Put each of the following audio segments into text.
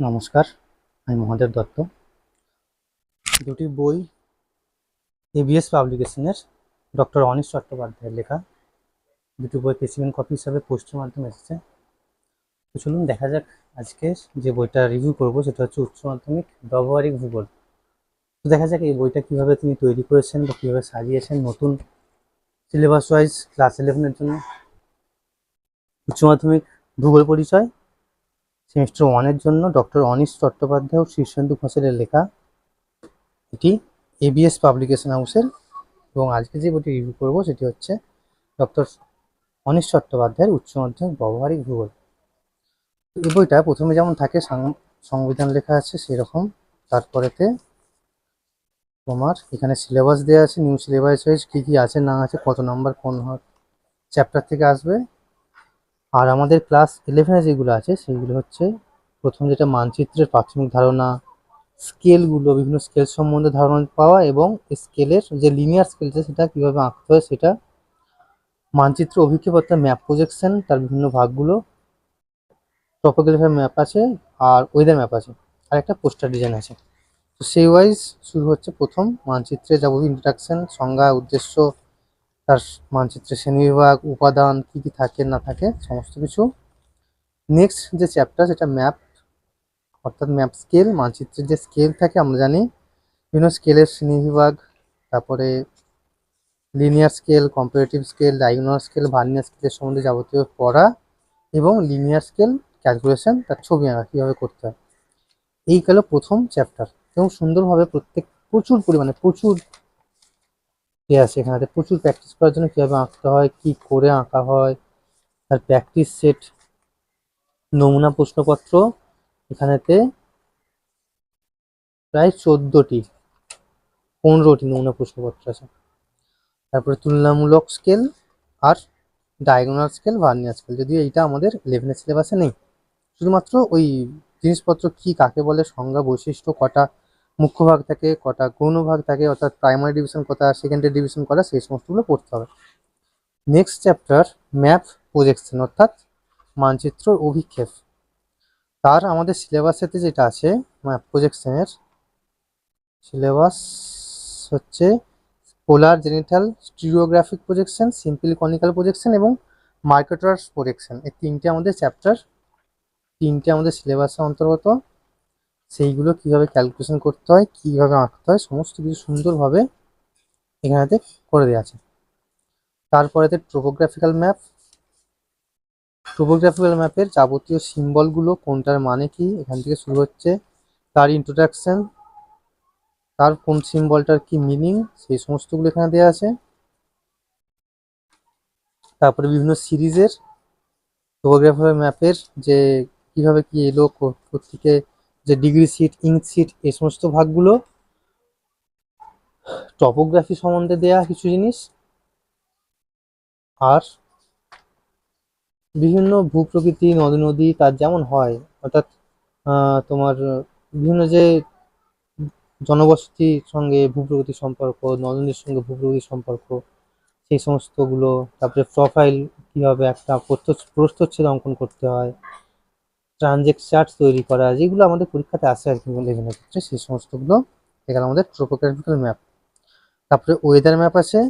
নমস্কার, আমি মহাদেব দত্ত। দুটি বই এবিএস পাবলিকেশনের ডক্টর অনিশ চট্টোপাধ্যায়ের লেখা। দুটি বই প্রেসিডেন্ট কপি হিসাবে, পোস্টের মাধ্যমে এসেছে। তো চলুন দেখা যাক আজকে যে বইটা রিভিউ করব, সেটা হচ্ছে উচ্চ মাধ্যমিক ব্যবহারিক ভূগোল। তো দেখা যাক এই বইটা কীভাবে তিনি তৈরি করেছেন বা কীভাবে সাজিয়েছেন নতুন সিলেবাস ওয়াইজ ক্লাস ইলেভেনের জন্য। উচ্চ মাধ্যমিক ভূগোল পরিচয় সেমিস্টার ওয়ানের জন্য ডক্টর অনিশ চট্টোপাধ্যায় ও শীর্ষেন্দু ঘোষেলের লেখা এটি এবিএস পাবলিকেশন হাউসের এবং আজকে যে বইটি রিভিউ করব সেটি হচ্ছে ডক্টর অনিশ চট্টোপাধ্যায়ের উচ্চ মাধ্যমিক ব্যবহারিক ভূগোল। এই বইটা প্রথমে যেমন থাকে সংবিধান লেখা আছে সেরকম, তারপরেতে তোমার এখানে সিলেবাস দেওয়া আছে নিউ সিলেবাস ওয়াইজ কী কী আছে, না আছে, কত নাম্বার কোন চ্যাপ্টার থেকে আসবে আর আমাদের ক্লাস ইলেভেনে যেগুলো আছে, সেগুলো হচ্ছে প্রথম যেটা মানচিত্রের প্রাথমিক ধারণা স্কেলগুলো বিভিন্ন স্কেল সম্বন্ধে ধারণা পাওয়া এবং স্কেলের যে লিনিয়ার স্কেলটা সেটা কীভাবে আঁকতে হয় সেটা, মানচিত্র অভিক্ষেপতা ম্যাপ প্রজেকশন তার বিভিন্ন ভাগগুলো টপোগ্রাফির ম্যাপ আছে আর ওয়েদার ম্যাপ আছে, আর একটা পোস্টার ডিজাইন আছে। তো সেই ওয়াইজ শুরু হচ্ছে প্রথম মানচিত্রে যাবতীয় ইন্ট্রাকশন সংজ্ঞা, উদ্দেশ্য তার মানচিত্রে শ্রেণীবিভাগ, উপাদান, কী কী থাকে, না থাকে, সমস্ত কিছু। নেক্সট যে চ্যাপ্টার সেটা ম্যাপ অর্থাৎ ম্যাপ স্কেল মানচিত্রের যে স্কেল থাকে, আমরা জানি। বিভিন্ন স্কেলের শ্রেণীবিভাগ, তারপরে linear scale comparative scale diagonal scale vernier স্কেলের সম্বন্ধে যাবতীয় পড়া এবং লিনিয়ার স্কেল ক্যালকুলেশন তার ছবি আঁকা, কীভাবে করতে হয়। এই গেল প্রথম চ্যাপ্টার এবং সুন্দরভাবে প্রত্যেক, প্রচুর পরিমাণে, প্রচুর এ আছে এখানে? প্রচুর প্র্যাকটিস করার জন্য কীভাবে আঁকতে হয়, কী করে আঁকা হয়, তার প্র্যাকটিস সেট নমুনা প্রশ্নপত্র এখানেতে প্রায় চোদ্দোটি, পনেরোটি নমুনা প্রশ্নপত্র আছে। তারপরে তুলনামূলক স্কেল আর ডায়াগোনাল স্কেল ভার্নিয়ার স্কেল যদিও এইটা আমাদের ইলেভেনের সিলেবাসে নেই। শুধুমাত্র ওই জিনিসপত্র কি কাকে বলে, সংজ্ঞা, বৈশিষ্ট্য কটা মুখ্য ভাগ থাকে কটা গৌণ ভাগ থাকে, অর্থাৎ প্রাইমারি ডিভিশন কটা সেকেন্ডারি ডিভিশন কটা, সেই সমস্তগুলো পড়তে হবে। নেক্সট চ্যাপ্টার ম্যাপ প্রজেকশন অর্থাৎ মানচিত্র অভিক্ষেপ। তার আমাদের সিলেবাসেতে যেটা আছে ম্যাপ প্রজেকশনের সিলেবাস হচ্ছে polar zenithal stereographic projection simple conical projection এবং মার্কেটার্স প্রজেকশন এই তিনটে আমাদের চ্যাপ্টার তিনটে আমাদের সিলেবাসের অন্তর্গত। সেইগুলো কীভাবে ক্যালকুলেশন করতে হয়, কীভাবে আঁকতে হয়, সমস্ত কিছু সুন্দরভাবে এখানেতে করে দেওয়া আছে। তারপরেতে ট্রোপোগ্রাফিক্যাল ম্যাপ ট্রোপোগ্রাফিক্যাল ম্যাপের যাবতীয় সিম্বলগুলো কোনটার মানে কি, এখান থেকে শুরু হচ্ছে, তার ইন্ট্রোডাকশন তার কোন সিম্বলটার কি মিনিং সেই সমস্তগুলো এখানে দেওয়া আছে। তারপরে বিভিন্ন সিরিজের টোপোগ্রাফিক্যাল ম্যাপের যে কীভাবে কি এলো, কো- কোত্থেকে যে ডিগ্রি সিট ইঞ্চ সিট এই সমস্ত ভাগগুলো টপোগ্রাফি সম্বন্ধে দেয়া কিছু জিনিস আর বিভিন্ন ভূপ্রকৃতি, নদ, নদী, তার যেমন হয়, অর্থাৎ তোমার, বিভিন্ন যে জনবসতির সঙ্গে ভূপ্রকৃতির সম্পর্ক নদ নদীর সঙ্গে ভূপ্রকৃতির সম্পর্ক, সেই সমস্তগুলো, তারপরে প্রোফাইল কীভাবে একটা প্রস্থ- প্রস্থচ্ছেদ অঙ্কন করতে হয় ট্রানজেক্ট চার্ট তৈরি করা, যেগুলো আমাদের পরীক্ষাতে আসে আর কি লেভেলের ক্ষেত্রে সেই সমস্তগুলো এখানে আমাদের ট্রোপোগ্রাফিক্যাল ম্যাপ তারপরে ওয়েদার ম্যাপ আছে।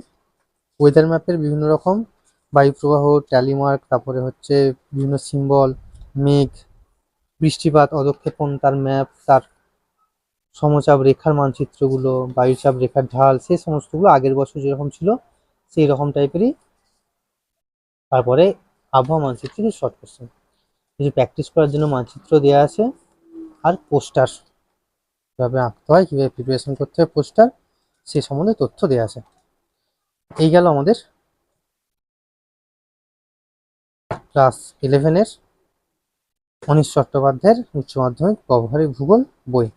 ওয়েদার ম্যাপের বিভিন্ন রকম বায়ুপ্রবাহ ট্যালিমার্ক তারপরে হচ্ছে বিভিন্ন সিম্বল মেঘ, বৃষ্টিপাত অধক্ষেপণ তার ম্যাপ তার সমচাপ রেখার মানচিত্রগুলো, বায়ুচাপ রেখার ঢাল সেই সমস্তগুলো আগের বছর যেরকম ছিল সেই রকম টাইপেরই তারপরে আবহাওয়া মানচিত্র কিছু শর্ট কোশ্চেন কিছু প্র্যাকটিস করার জন্য মানচিত্র দেওয়া আছে আর পোস্টার কীভাবে আঁকতে হয়, কীভাবে প্রিপারেশন করতে হয় পোস্টার সে সম্বন্ধে তথ্য দেওয়া আছে। এই গেল আমাদের ক্লাস ইলেভেনের অনিশ চট্টোপাধ্যায়ের উচ্চ মাধ্যমিক ব্যবহারিক ভূগোল বই।